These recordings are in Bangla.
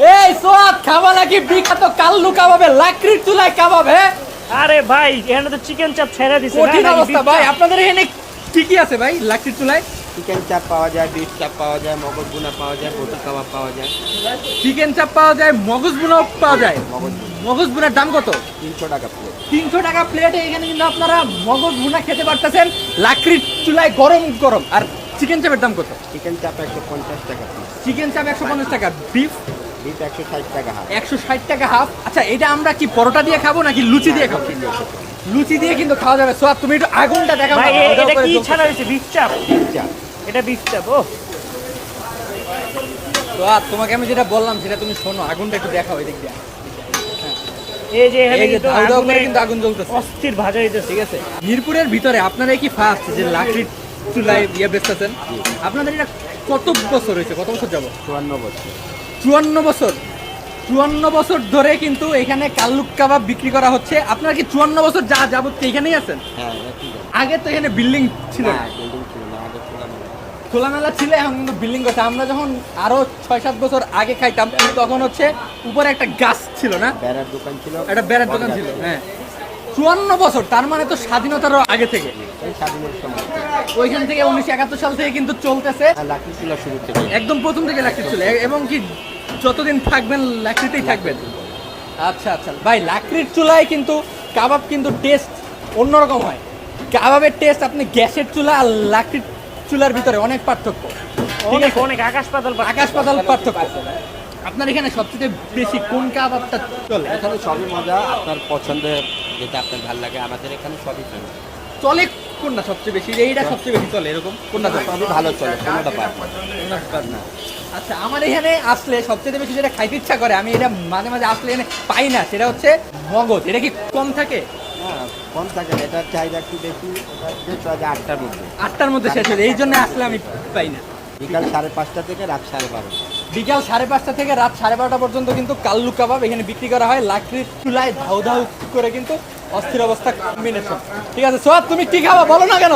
এই সোয়াদ খাবা নাকি? বিখ্যাত কাল্লু কাবাবে লাকড়ির চুলায় কাবাব হ্যাঁ আরে ভাই এখানে তো চিকেন চাপ ছেড়ে দিছে কঠিন অবস্থা ভাই। আপনাদের এখানে কি কি আছে ভাই? লাকড়ির চুলায়? চিকেন চাপ পাওয়া যায় বিফ চাপ পাওয়া যায় মগজ বুনা পাওয়া যায় বটুর কাবাব পাওয়া যায়। চিকেন চাপ পাওয়া যায় মগজ বুনাও পাওয়া যায়। মগজ বুনার দাম কত? তিনশো টাকা প্লেট তিনশো টাকা প্লেটে এখানে কিন্তু আপনারা মগজ ভুনা খেতে পারতেছেন। লাকড়ির চুলায় গরম গরম। আর চিকেন চাপের দাম কত? চিকেন চাপ একশো পঞ্চাশ টাকা চিকেন চাপ একশো পঞ্চাশ টাকা। বিফ একশো ষাট টাকা হাফ। একশো ষাট টাকা হাফ? আচ্ছা এটা আমরা কি পরোটা দিয়ে খাব নাকি লুচি দিয়ে খাব? লুচি দিয়ে কিন্তু খাওয়া যাবে। তুমি একটু আগুনটা দেখাবো ভাই এটা কি ছাড়া হয়েছে? চাপ? এটা চাপ ও। তোমাকে আমি যেটা বললাম সেটা তুমি শোনো। আগুনটা একটু দেখাও এদিক দিয়ে। এই যে এখানে কিন্তু ধাউ ধাউ করে আগুনে কিন্তু আগুন জ্বলতেছে। অস্থির ভাজা হইতেছে। ঠিক আছে। মিরপুরের ভিতরে আপনারা কি ফার্স্ট যে লাকড়ির চুলায় ইয়ে বেচতেছেন? আপনাদের এটা কত বছর হয়েছে? কত বছর যাব চুয়ান্ন বছর। চুয়ান্ন বছর। চুয়ান্ন বছর ধরে কিন্তু এখানে কাল্লুক কাবাব বিক্রি করা হচ্ছে। আপনারা কি চুয়ান্ন বছর যা যাবত এখানেই আছেন? হ্যাঁ আগে তো এখানে বিল্ডিং ছিল। হ্যাঁ খোলামেলা। ছিল এখন কিন্তু বিল্ডিং করছে আমরা যখন আরও ছয় সাত বছর আগে খাইতাম তখন হচ্ছে উপরে একটা গাছ ছিল না? বেড়ার দোকান ছিল। একটা বেড়ার দোকান ছিল হ্যাঁ। চুয়ান্ন বছর তার মানে তো স্বাধীনতারও আগে থেকে। ওইখান থেকে উনিশশো একাত্তর সাল থেকে কিন্তু চলতেছে। থেকে। একদম প্রথম থেকে লাকড়ি ছিল। এবং কি যতদিন থাকবেন লাকড়িতেই থাকবেন। আচ্ছা আচ্ছা। ভাই লাকড়ির চুলায় কিন্তু কাবাব কিন্তু টেস্ট অন্যরকম হয়। কাবাবের টেস্ট আপনি গ্যাসের চুলা আর লাকড়ির চুলার ভিতরে অনেক পার্থক্য। অনেক অনেক আকাশ পাতাল পার্থক্য। আকাশ পাতাল পার্থক্য। আপনার এখানে সবচেয়ে বেশি কোন কাবাবটা চলে? এখানে সবই মজা। আপনার পছন্দের যেটা আপনার ভালো লাগে আমাদের এখানে সবই চলে চলে কোনটা সবচেয়ে বেশি? এইটা সবচেয়ে বেশি চলে এরকম? কোনটা চলে ভালো চলে কোনোটা পার না। আচ্ছা আমার এখানে আসলে সবচেয়ে বেশি যেটা খাইতে ইচ্ছা করে আমি এটা মাঝে মাঝে আসলে এখানে পাই না সেটা হচ্ছে মগজ। এটা কি কম থাকে? হ্যাঁ কম থাকে এটার চাহিদা একটু বেশি হয় আটটার মধ্যে। আটটার মধ্যে শেষ হয়ে এই জন্য আসলে আমি পাই না। বিকাল সাড়ে পাঁচটা থেকে রাত সাড়ে বারোটা। বিকাল সাড়ে পাঁচটা থেকে রাত সাড়ে বারোটা পর্যন্ত কিন্তু কাল্লু কাবাব এখানে বিক্রি করা হয়। লাকড়ির চুলায় ধাউ ধাউ করে কিন্তু অস্থির অবস্থা কম্বিনেশন ঠিক আছে সোয়াদ তুমি কি খাবা? বলো না কেন।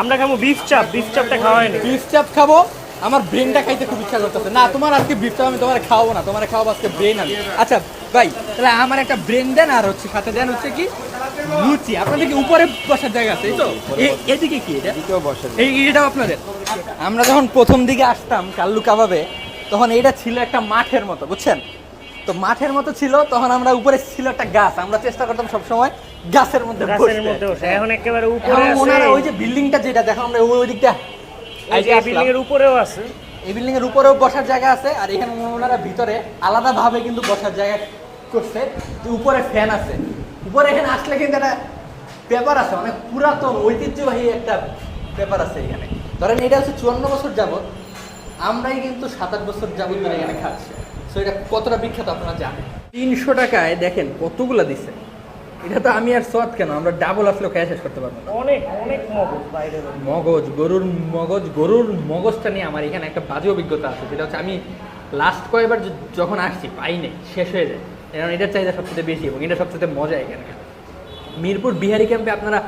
আমরা খাব বিফ চাপ বিফ চাপটা খাওয়া হয়নি। বিফ চাপ খাব। আমার ব্রেনটা খাইতে খুব ইচ্ছা করতেছে। না তোমার আজকে বিফ চাপ আমি তোমার খাওয়াবো না তোমার খাওয়াবো আজকে ব্রেন আমি। আচ্ছা ভাই তাহলে আমার একটা ব্রেন দেন আর হচ্ছে সাথে দেন হচ্ছে কি? লুচি। আপনাদের কি উপরে বসার জায়গা আছে? এই তো? এদিকে কি এটা? এই এটাও আপনাদের। আমরা যখন প্রথম দিকে আসতাম কাল্লু কাবাবে তখন এটা ছিল একটা মাঠের মতো বুঝছেন? তো মাঠের মতো ছিল তখন আমরা উপরে ছিল একটা গাছ। আমরা চেষ্টা করতাম সবসময় গাছের মধ্যে গাছের। মধ্যে এখন একেবারে উপরে আছে। ওনারা ওই যে বিল্ডিংটা যেটা দেখো আমরা ওই ওই দিকটা এই বিল্ডিং এর উপরেও আছে। এই বিল্ডিং এর উপরেও বসার জায়গা আছে আর এখানে ওনারা ভিতরে আলাদা ভাবে কিন্তু বসার জায়গা করছে। উপরে ফ্যান আছে। উপরে এখানে আসলে কিন্তু একটা পেপার আছে অনেক পুরাতন ঐতিহ্যবাহী একটা পেপার আছে এখানে। ধরেন এটা হচ্ছে চুয়ান্ন বছর যাবত আমরাই কিন্তু সাত আট বছর যাবত ধরে এখানে খাচ্ছি। সো এটা কতটা বিখ্যাত আপনারা জানেন? তিনশো টাকায় দেখেন কতগুলা দিছে। এটা তো আমি আর সোয়াদ কেন? আমরা ডাবল আসলেও খেয়ে শেষ করতে পারব অনেক অনেক মগজ বাইরে মগজ গরুর মগজ গরুর মগজটা নিয়ে আমার এখানে একটা বাজে অভিজ্ঞতা আছে যেটা হচ্ছে আমি লাস্ট কয়েকবার যখন আসছি পাই নাই শেষ হয়ে যায়। কারণ এটার চাহিদা সবচেয়ে বেশি এবং এটা সবচেয়ে মজা এখানে মিরপুর বিহারি ক্যাম্পে আপনারা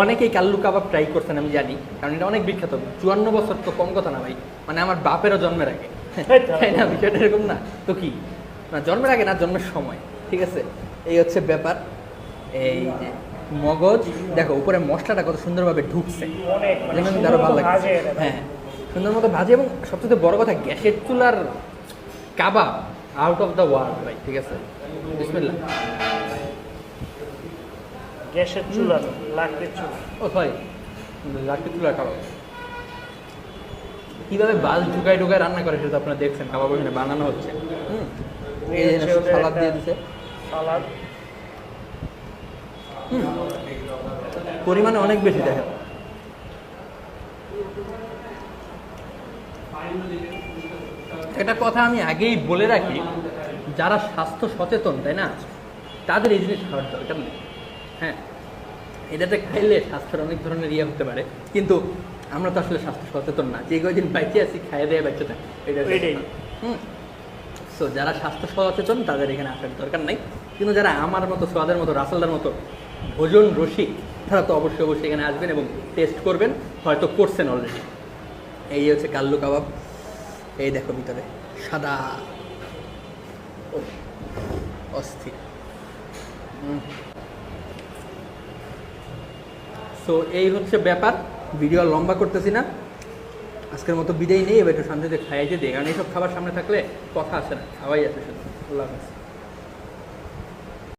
অনেকেই কাল্লু কাবাব ট্রাই করছেন আমি জানি কারণ এটা অনেক বিখ্যাত। চুয়ান্ন বছর তো কম কথা না ভাই মানে আমার বাপেরও জন্মের আগে। তাই না বিষয়টা এরকম না। তো কি? না জন্মের আগে না জন্মের সময় ঠিক আছে? এই হচ্ছে ব্যাপার। এই মগজ দেখো উপরে মশলাটা কত সুন্দরভাবে ঢুকছে। আরও ভালো লাগে হ্যাঁ সুন্দর মতো ভাজি এবং সবচেয়ে বড় কথা গ্যাসের চুলার কাবাব আউট অফ দ্য ওয়ার্ল্ড ভাই ঠিক আছে? বিসমিল্লাহ। গ্যাসের চুলা তো, লাকড়ির চুলা। ও সরি লাকড়ির চুলার কাবাব। কীভাবে বাল ঢুকায় ঢুকায় রান্না করে সেটা আপনারা দেখছেন কাবাব এখানে বানানো হচ্ছে। হুম সালাদ দিয়ে দিছে। সালাদ। পরিমাণে অনেক বেশি দেখেন। একটা কথা আমি আগেই বলে রাখি যারা স্বাস্থ্য সচেতন তাই না? তাদের এই জিনিস খাওয়ার দরকার নেই। হ্যাঁ এটাতে খাইলে স্বাস্থ্যের অনেক ধরনের ইয়ে হতে পারে কিন্তু আমরা তো আসলে স্বাস্থ্য সচেতন না। যে কয়দিন বাইচে আছি খাইয়ে দেয় বেঁচে থাকে এটা এটাই। হুম। সো যারা স্বাস্থ্য সচেতন তাদের এখানে আসার দরকার নাই। কিন্তু যারা আমার মতো সোয়াদের মতো রাসেলদার মতো ভোজন রসিক, তারা তো অবশ্যই অবশ্যই এখানে আসবেন এবং টেস্ট করবেন, হয়তো করছেন অলরেডি এই হচ্ছে কাল্লু কাবাব। এই দেখো ভিতরে, সাদা। অস্থির। সো এই হচ্ছে ব্যাপার। ভিডিও লম্বা করতেছি না। আজকের মতো বিদায় নেই, এবার একটু শান্তিতে খাইতে দিই কারণ এইসব খাবার সামনে থাকলে কথা আসে না, খাওয়াই আসে শুধু। আল্লাহ হাফেজ।